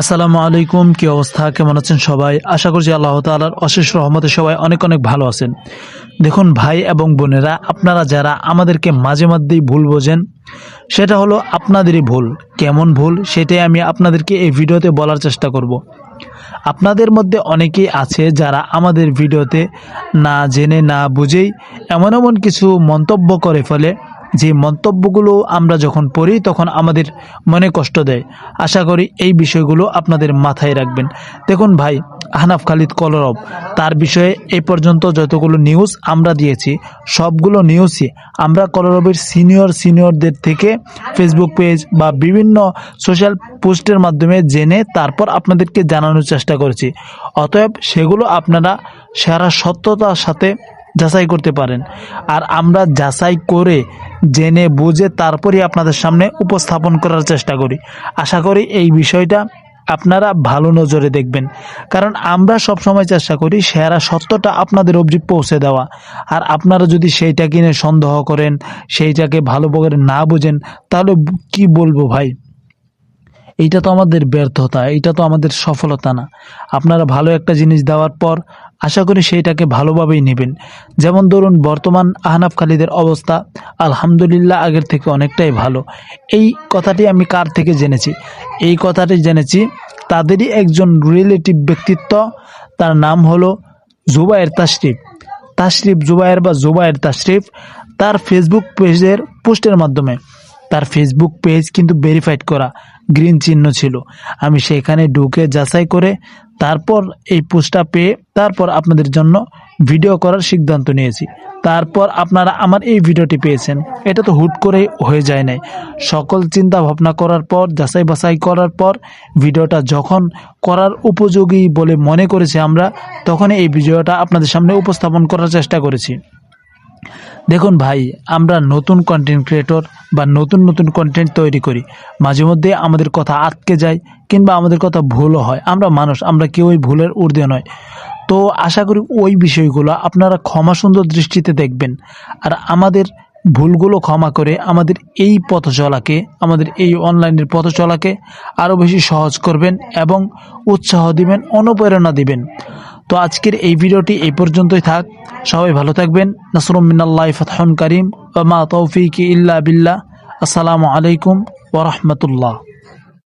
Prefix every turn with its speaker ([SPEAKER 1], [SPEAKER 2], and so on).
[SPEAKER 1] আসসালামু আলাইকুম, কি অবস্থা? কেমন আছেন সবাই? আশা করছি আল্লাহ তালার অশেষ রহমতে সবাই অনেক অনেক ভালো আছেন। দেখুন, ভাই এবং বোনেরা, আপনারা যারা আমাদেরকে মাঝে মধ্যেই ভুল বোঝেন, সেটা হলো আপনাদেরই ভুল। কেমন ভুল, সেটাই আমি আপনাদেরকে এই ভিডিওতে বলার চেষ্টা করব। আপনাদের মধ্যে অনেকেই আছে যারা আমাদের ভিডিওতে না জেনে, না বুঝেই এমন এমন কিছু মন্তব্য করে ফেলে যে মন্তব্যগুলো আমরা যখন পড়ি, তখন আমাদের মনে কষ্ট দেয়। আশা করি এই বিষয়গুলো আপনাদের মাথায় রাখবেন। দেখুন ভাই, আহনাফ খালিদ কলরব, তার বিষয়ে এ পর্যন্ত যতগুলো নিউজ আমরা দিয়েছি, সবগুলো নিউজই আমরা কলরবের সিনিয়র সিনিয়রদের থেকে ফেসবুক পেজ বা বিভিন্ন সোশ্যাল পোস্টের মাধ্যমে জেনে তারপর আপনাদেরকে জানানোর চেষ্টা করেছি। অতএব সেগুলো আপনারা সারা সত্যতার সাথে যাচাই করতে পারেন। আর আমরা যাচাই করে জেনে বুঝে তারপরই আপনাদের সামনে উপস্থাপন করার চেষ্টা করি। আশা করি এই বিষয়টা আপনারা ভালো নজরে দেখবেন। কারণ আমরা সব সময় চেষ্টা করি সেরা সত্যটা আপনাদের অবধি পৌঁছে দেওয়া। আর আপনারা যদি সেইটা কিনে সন্দেহ করেন, সেইটাকে ভালো করে না বুঝেন, তাহলে কি বলব ভাই? এইটা তো আমাদের ব্যর্থতা, এইটা তো আমাদের সফলতা না। আপনারা ভালো একটা জিনিস দেওয়ার পর আশা করি সেইটাকে ভালোভাবেই নেবেন। যেমন ধরুন, বর্তমান আহনাফ খালিদের অবস্থা আলহামদুলিল্লাহ আগের থেকে অনেকটাই ভালো। এই কথাটি আমি কার থেকে জেনেছি? এই কথাটি জেনেছি তাদেরই একজন রিলেটিভ ব্যক্তিত্ব। তার নাম হলো জুবায়ের তাশরিফ। তাশরিফ জুবায়ের বা জুবায়ের তাশরিফ তার ফেসবুক পেজের পোস্টের মাধ্যমে তার ফেসবুক পেজ কিন্তু ভেরিফাইড করা গ্রিন চিহ্ন ছিল। আমি সেখানে ঢুকে যাচাই করে তারপর এই পোস্টটা পেয়ে তারপর আপনাদের জন্য ভিডিও করার সিদ্ধান্ত নিয়েছি। তারপর আপনারা আমার এই ভিডিওটি পেয়েছেন। এটা তো হুট করে হয়ে যায় নাই। সকল চিন্তা ভাবনা করার পর, যাচাই বাছাই করার পর ভিডিওটা যখন করার উপযোগী বলে মনে করেছি আমরা তখন এই ভিডিওটা আপনাদের সামনে উপস্থাপন করার চেষ্টা করেছি। দেখুন ভাই, আমরা নতুন কন্টেন্ট ক্রিয়েটর বা নতুন নতুন কন্টেন্ট তৈরি করি। মাঝে মধ্যে আমাদের কথা আটকে যায় কিংবা আমাদের কথা ভুলও হয়। আমরা মানুষ, আমরা কেউই ভুলের ঊর্ধ্বে নয়। তো আশা করি ওই বিষয়গুলো আপনারা ক্ষমা সুন্দর দৃষ্টিতে দেখবেন। আর আমাদের ভুলগুলো ক্ষমা করে আমাদের এই পথ চলাকে, আমাদের এই অনলাইনের পথ চলাকে আরও বেশি সহজ করবেন এবং উৎসাহ দিবেন, অনুপ্রেরণা দিবেন। তো আজকের এই ভিডিওটি এই পর্যন্তই থাক। সবাই ভালো থাকবেন। নাসরুম মিনাল্লাহ ফতহন করিম। মা তৌফিক ইল্লা বিল্লাহ। আসসালামু আলাইকুম ওরহমতুল্লাহ